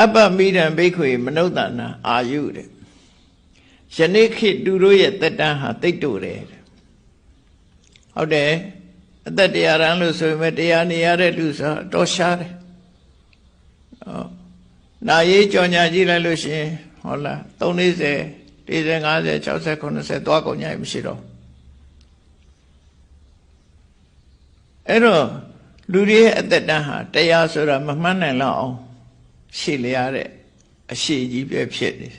အပ္ပမိဒံဘိက္ခွေမနုဿာနာအာယုတဲ့ယနေ့ခေတ်သူတို့ရဲ့တက်တန်းဟာတိတ်တိုတယ်တဲ့ဟုတ်တယ်အသက်တရားရန်လို့ဆိုရင်ပဲတရားနေရတဲ့လူဆိုတော့ရှားတယ်ဟောနာရေးကြော်ညာကြည့်လိုက်လို့ရှိရင်ဟုတ်လား340 40 50 60 90သွားကုန်ကြရင်မရှိတော့အဲ့တော့လူတွေရဲ့အသက်တန်းဟာတရားဆိုတာမမှန်းနိုင်လောက်အောင် ရှည်လျားတဲ့အရှိကြီးပဲဖြစ်နေ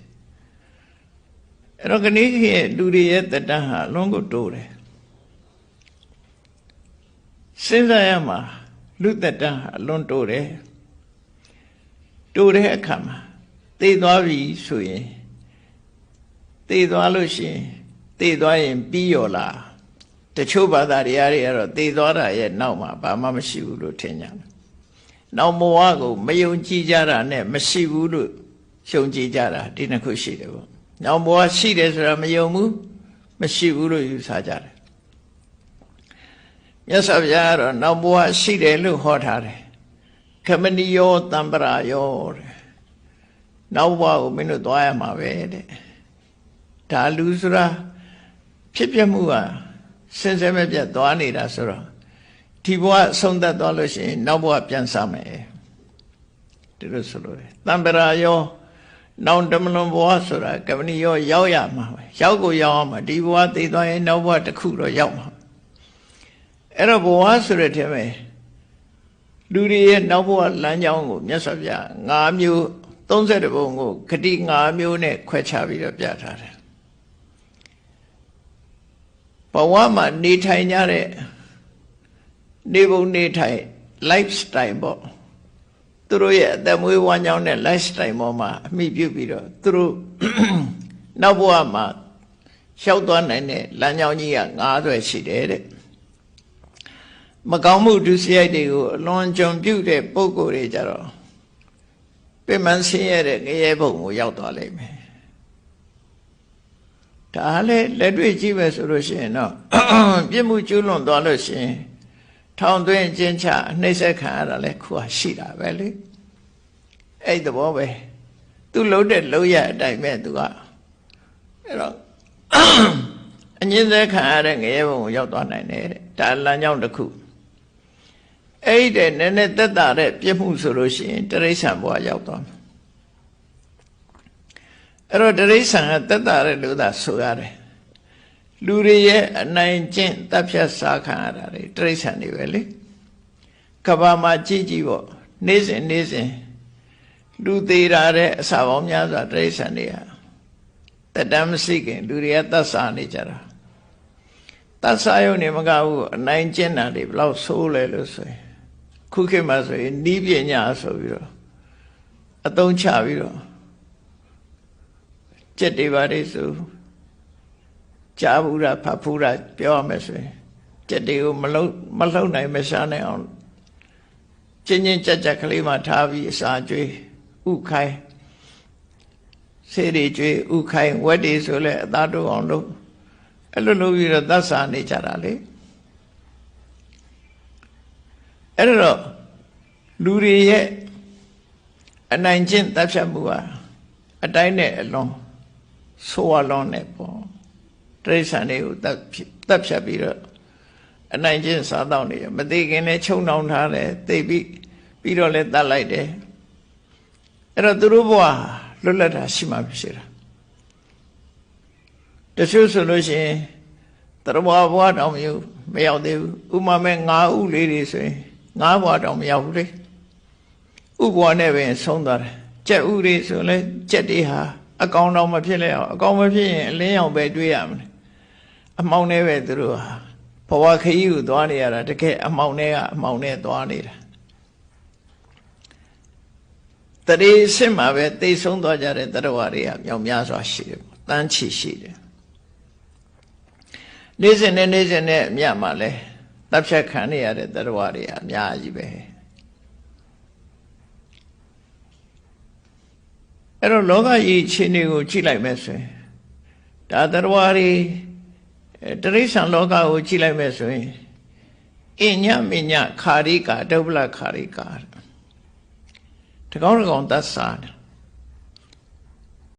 အဲ့တော့ခဏခေတ်လူတွေရဲ့သက်တန်းဟာအလုံးကိုတိုးတယ်စဉ်းစားရမှာလူသက်တန်းဟာအလွန်တိုးတယ်တိုးတဲ့အခါမှာသိသွားပြီဆိုရင်သိသွားလို့ရှိရင်သိသွားရင်ပြီးရောလားတချို့ဘာသာတရားတွေကတော့သိသွားတာရဲ့နောက်မှာဘာမှမရှိဘူးလို့ထင်ကြတယ်။ နောက်ဘဝကိုမယုံကြည်ကြတာနဲ့မရှိဘူးလို့ရှုံကြည်ကြတာဒီနှစ်ခုရှိတယ်ပေါ့။နောက်ဘဝရှိတယ်ဆိုတာမယုံဘူးမရှိဘူးလို့ယူဆကြတယ်။မြတ်စွာဘုရားကတော့နောက်ဘဝရှိတယ်လို့ဟောထားတယ်။ခမဏီယောတံပရာယောတဲ့။နောက်ဘဝကိုမင်းတို့သွားရမှာပဲတဲ့။ဒါလူဆိုတာဖြစ်ပြမှုဟာစင်စဲမပြတ်သွားနေတာဆိုတော့ ဒီဘဝဆုံးသက်သွားလို့ရှိရင်နောက်ဘဝပြန်စားမယ်ဒီလိုဆိုလို့တယ်တံပရာယောနောင်တမလွန်ဘဝဆိုတာကမဏီယောရောက်ရမှာပဲရောက်ကိုရောက်အောင်မှာဒီဘဝသိသွားရင်နောက်ဘဝတစ်ခုတော့ရောက်မှာအဲ့တော့ဘဝဆိုတဲ့ထဲမှာလူတွေရဲ့နောက်ဘဝလမ်းကြောင်းကိုမြတ်စွာဘုရား၅မျိုး30ဘုံကိုဂတိ၅မျိုးနဲ့ခွဲခြားပြီးတော့ပြထားတယ်ဘဝမှာနေထိုင်ကြတဲ့ နေပုံနေထိုင် lifestyle ပေါ့သူတို့ရဲ့အသက်မွေးဝမ်းကြောင်းတဲ့ lifestyle ပေါ်မှာအမိပြုပြီးတော့သူတို့နောက်ဘဝမှာလျှောက်သွားနိုင်တဲ့လမ်းကြောင်းကြီးက၅ဆွဲရှိတယ်တဲ့မကောင်းမှုဒုစရိုက်တွေကိုအလွန်ကြုံပြုတဲ့ပုံကိုယ်တွေကြတော့ပြမန်းဆင်းရဲတဲ့ငရဲဘုံကိုရောက်သွားလိမ့်မယ်ဒါလည်းလက်တွေ့ကြည့်မယ်ဆိုလို့ရှိရင်တော့ပြစ်မှုကျူးလွန်သွားလို့ရှိရင် ထောင်သွင်းကျင်းချနှိမ့်ဆက်ခံရတာလည်းခုဟာရှိတာပဲလေအဲ့သဘောပဲသူလုံးတဲ့လုံးရအတိုင်းပဲသူကအဲ့တော့အငင်းသက်ခံရတဲ့ငရဲဘုံကိုရောက်သွားနိုင်တယ်တဲ့ဒါလမ်းကြောင်းတစ်ခုအဲ့ဒီနည်းနည်းသက်သာတဲ့ပြစ်မှုဆိုလို့ရှိရင်တရိษံဘဝရောက်သွားမှာအဲ့တော့တရိษံကတက်တာတဲ့လို့သာဆိုရတယ် လူတွေရဲ့အနိုင်ကျင့်တပ်ဖြတ်စားခံရတာတွေတရိษံတွေပဲလေကဘာမှာကြည့်ကြည့်ပေါ့နေ့စဉ်နေ့စဉ်လူသေးတာတဲ့အစာပေါင်းများစွာတရိษံတွေဟာတတမ်းမရှိခင်လူတွေကတတ်စားနေကြတာတတ်စားရုံနေမကဘူးအနိုင်ကျင့်တာတွေဘလောက်ဆိုးလဲလို့ဆိုရင်ခုခေတ်မှာဆိုရင်နီးပညာဆိုပြီးတော့အသုံးချပြီးတော့ကြက်တွေပါလေဆို ကြားဘူးတာဖတ်ဘူးတာပြောရမယ်ဆိုရင်ကြက်တွေကိုမလုံမလုံနိုင်မရှားနိုင်အောင်ချင်းချင်းကြက်ကြက်ကလေးမှထားပြီးအစာကျွေးဥခိုင်းဆေးတွေကျွေးဥခိုင်းဝက်တွေဆိုလဲအသားတို့အောင်လုပ်အဲ့လိုလုပ်ပြီးတော့သတ်စာနေကြတာလေအဲ့တော့လူတွေရဲ့အနိုင်ကျင့်တပ်ဖြတ်မှုဟာအတိုင်းနဲ့အလွန်ဆိုးဝါလွန်နေပေါ့ တိရစ္ဆာန်တွေကိုတပ်တပ်ဖြတ်ပြီးတော့အနိုင်ကျင့်စားတော့နေရမသိခင်နဲ့ချုံနှောင်ထားတယ်သိပြီးပြီးတော့လဲတတ်လိုက်တယ်အဲ့တော့သူတို့ဘဝလွတ်လပ်တာရှိမှဖြစ်တာတချို့ဆိုလို့ရှိရင်တရဘဝဘဝတောင်မရောက်မရောက်သေးဘူးဥမာမဲ့ငါးဥလေးတွေဆိုရင်ငါးဘဝတောင်မရောက်ဘူးလေဥဘဝနဲ့ပဲဆုံးသွားတယ်ကြက်ဥတွေဆိုလဲကြက်တွေဟာအကောင်တော့မဖြစ်လဲအောင်အကောင်မဖြစ်ရင်အလင်းရောင်ပဲတွေးရမယ် အမောင်နဲ့ပဲသူတို့ဟာဘဝခရီးကိုသွားနေရတာတကယ်အမောင်နဲ့ကအမောင်နဲ့သွားနေတာတရေစစ်မှာပဲတိတ်ဆုံးသွားကြတဲ့တရဝတွေကမြောင်များစွာရှိတယ်တန်းချီရှိတယ်နေ့စဉ်နဲ့နေ့စဉ်နဲ့အမြတ်မှာလဲတပ်ဖြတ်ခံနေရတဲ့တရဝတွေအများကြီးပဲအဲ့တော့လောကကြီးခြေနေကိုကြည့်လိုက်မယ်ဆိုရင်ဒါတရဝတွေ တရိษံလောကကိုကြည့်လိုက်မယ်ဆိုရင်အညမညခာရိကာဒုဗ္ဗလခာရိကာတကောင်းတကောင်းသတ်စားတယ်